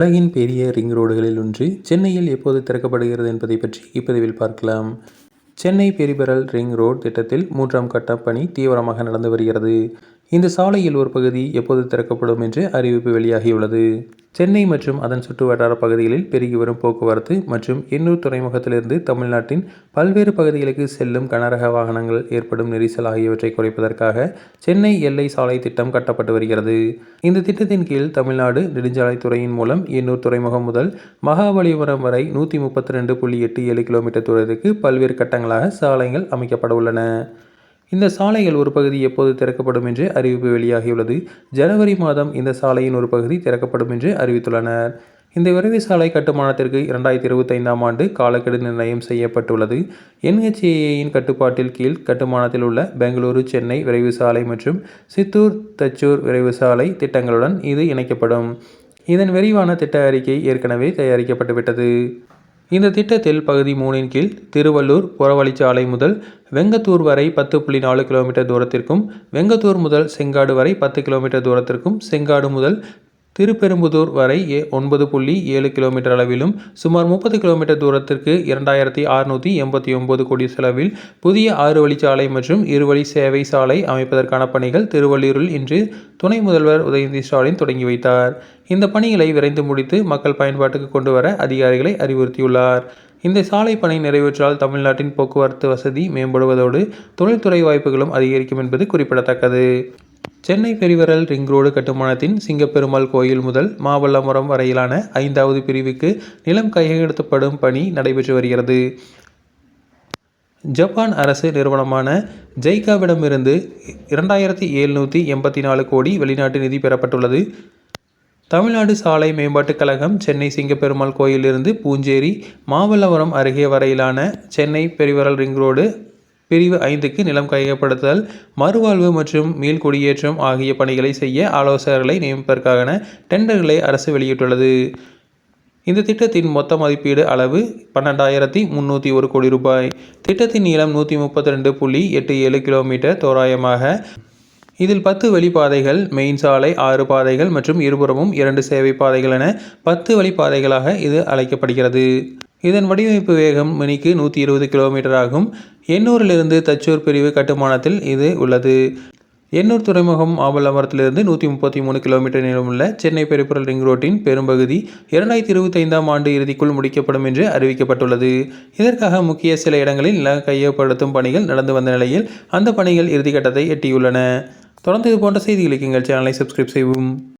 உலகின் பெரிய ரிங் ரோடுகளில் ஒன்று சென்னையில் எப்போது திறக்கப்படுகிறது என்பதை பற்றி இப்பதிவில் பார்க்கலாம். சென்னை பெரிபரல் ரிங் ரோடு திட்டத்தில் மூன்றாம் கட்ட பணி தீவிரமாக நடந்து வருகிறது. இந்த சாலையில் ஒரு பகுதி எப்போது திறக்கப்படும் என்று அறிவிப்பு வெளியாகியுள்ளது. சென்னை மற்றும் அதன் சுற்றுவட்டார பகுதிகளில் பெருகி வரும் போக்குவரத்து மற்றும் எண்ணூர் துறைமுகத்திலிருந்து தமிழ்நாட்டின் பல்வேறு பகுதிகளுக்கு செல்லும் கனரக வாகனங்கள் ஏற்படும் நெரிசல் ஆகியவற்றை குறைப்பதற்காக சென்னை எல்லை சாலை திட்டம் கட்டப்பட்டு வருகிறது. இந்த திட்டத்தின் கீழ் தமிழ்நாடு நெடுஞ்சாலைத்துறையின் மூலம் எண்ணூர் துறைமுகம் முதல் மகாபலிபுரம் வரை நூற்றி முப்பத்தி ரெண்டு புள்ளி எட்டு ஏழு கிலோமீட்டர் தூரத்துக்கு பல்வேறு கட்டங்களாக சாலைகள் அமைக்கப்பட உள்ளன. இந்த சாலைகள் ஒரு பகுதி எப்போது திறக்கப்படும் என்று அறிவிப்பு வெளியாகியுள்ளது. ஜனவரி மாதம் இந்த சாலையின் ஒரு பகுதி திறக்கப்படும் என்று அறிவித்துள்ளனர். இந்த விரைவு சாலை கட்டுமானத்திற்கு இரண்டாயிரத்தி இருபத்தைந்தாம் ஆண்டு காலக்கெடு நிர்ணயம் செய்யப்பட்டுள்ளது. என்ஹெச்ஏஏயின் கட்டுப்பாட்டில் கீழ் கட்டுமானத்தில் உள்ள பெங்களூரு சென்னை விரைவு சாலை மற்றும் சித்தூர் தச்சூர் விரைவு சாலை திட்டங்களுடன் இது இணைக்கப்படும். இதன் விரிவான திட்ட அறிக்கை ஏற்கனவே தயாரிக்கப்பட்டுவிட்டது. இந்த திட்டத்தில் பகுதி மூணின் கீழ் திருவள்ளூர் புறவழிச்சாலை முதல் வெங்கத்தூர் வரை பத்து புள்ளி நாலு கிலோமீட்டர் தூரத்திற்கும் வெங்கத்தூர் முதல் செங்காடு வரை பத்து கிலோமீட்டர் தூரத்திற்கும் செங்காடு முதல் திருப்பெரும்புதூர் வரை ஒன்பது புள்ளி ஏழு கிலோமீட்டர் அளவிலும் சுமார் முப்பது கிலோமீட்டர் தூரத்திற்கு இரண்டாயிரத்தி அறுநூற்றி எண்பத்தி ஒன்பது கோடி செலவில் புதிய ஆறு வழிச்சாலை மற்றும் இருவழி சேவை சாலை அமைப்பதற்கான பணிகள் திருவள்ளூரில் இன்று துணை முதல்வர் உதயநிதி ஸ்டாலின் தொடங்கி வைத்தார். இந்த பணிகளை விரைந்து முடித்து மக்கள் பயன்பாட்டுக்கு கொண்டு வர அதிகாரிகளை அறிவுறுத்தியுள்ளார். இந்த சாலை பணி நிறைவேற்றால் தமிழ்நாட்டின் போக்குவரத்து வசதி மேம்படுவதோடு தொழில்துறை வாய்ப்புகளும் அதிகரிக்கும் என்பது குறிப்பிடத்தக்கது. சென்னை பெரிவரல் ரிங் ரோடு கட்டுமானத்தின் சிங்கப்பெருமாள் கோயில் முதல் மாவல்லபுரம் வரையிலான ஐந்தாவது பிரிவுக்கு நிலம் கையெழுத்தப்படும் பணி நடைபெற்று வருகிறது. ஜப்பான் அரசு நிறுவனமான ஜெய்காவிடமிருந்து இரண்டாயிரத்தி எழுநூற்றி எண்பத்தி நாலு கோடி வெளிநாட்டு நிதி பெறப்பட்டுள்ளது. தமிழ்நாடு சாலை மேம்பாட்டுக் கழகம் சென்னை சிங்கப்பெருமாள் கோயிலிருந்து பூஞ்சேரி மாமல்லபுரம் அருகே வரையிலான சென்னை பெரிவரல் ரிங் ரோடு பிரிவு ஐந்துக்கு நிலம் கையகப்படுத்தல் மறுவாழ்வு மற்றும் மீள்குடியேற்றம் ஆகிய பணிகளை செய்ய ஆலோசகர்களை நியமிப்பதற்கான டெண்டர்களை அரசு வெளியிட்டுள்ளது. இந்த திட்டத்தின் மொத்த மதிப்பீடு அளவு பன்னெண்டாயிரத்தி முந்நூற்றி ஒரு கோடி ரூபாய். திட்டத்தின் நீளம் நூற்றி முப்பத்தி ரெண்டு புள்ளி எட்டு ஏழு கிலோமீட்டர் தோராயமாக. இதில் பத்து வழிப்பாதைகள் மெயின் சாலை ஆறு பாதைகள் மற்றும் இருபுறமும் இரண்டு சேவை பாதைகள் என பத்து வழிப்பாதைகளாக இது அழைக்கப்படுகிறது. இதன் வடிவமைப்பு வேகம் மணிக்கு நூற்றி இருபது கிலோமீட்டர் ஆகும். எண்ணூரிலிருந்து தச்சூர் பிரிவு கட்டுமானத்தில் இது உள்ளது. எண்ணூர் துறைமுகம் ஆபலமரத்திலிருந்து நூற்றி முப்பத்தி மூணு கிலோமீட்டர் நீளமுள்ள சென்னை பெருப்புரல் ரிங் ரோட்டின் பெரும்பகுதி இரண்டாயிரத்தி இருபத்தைந்தாம் ஆண்டு இறுதிக்குள் முடிக்கப்படும் என்று அறிவிக்கப்பட்டுள்ளது. இதற்காக முக்கிய சில இடங்களில் நில கையப்படுத்தும் பணிகள் நடந்து வந்த நிலையில் அந்த பணிகள் இறுதிக்கட்டத்தை எட்டியுள்ளன. தொடர்ந்து இது போன்ற செய்திகளுக்கு எங்கள் சேனலை சப்ஸ்கிரைப் செய்வோம்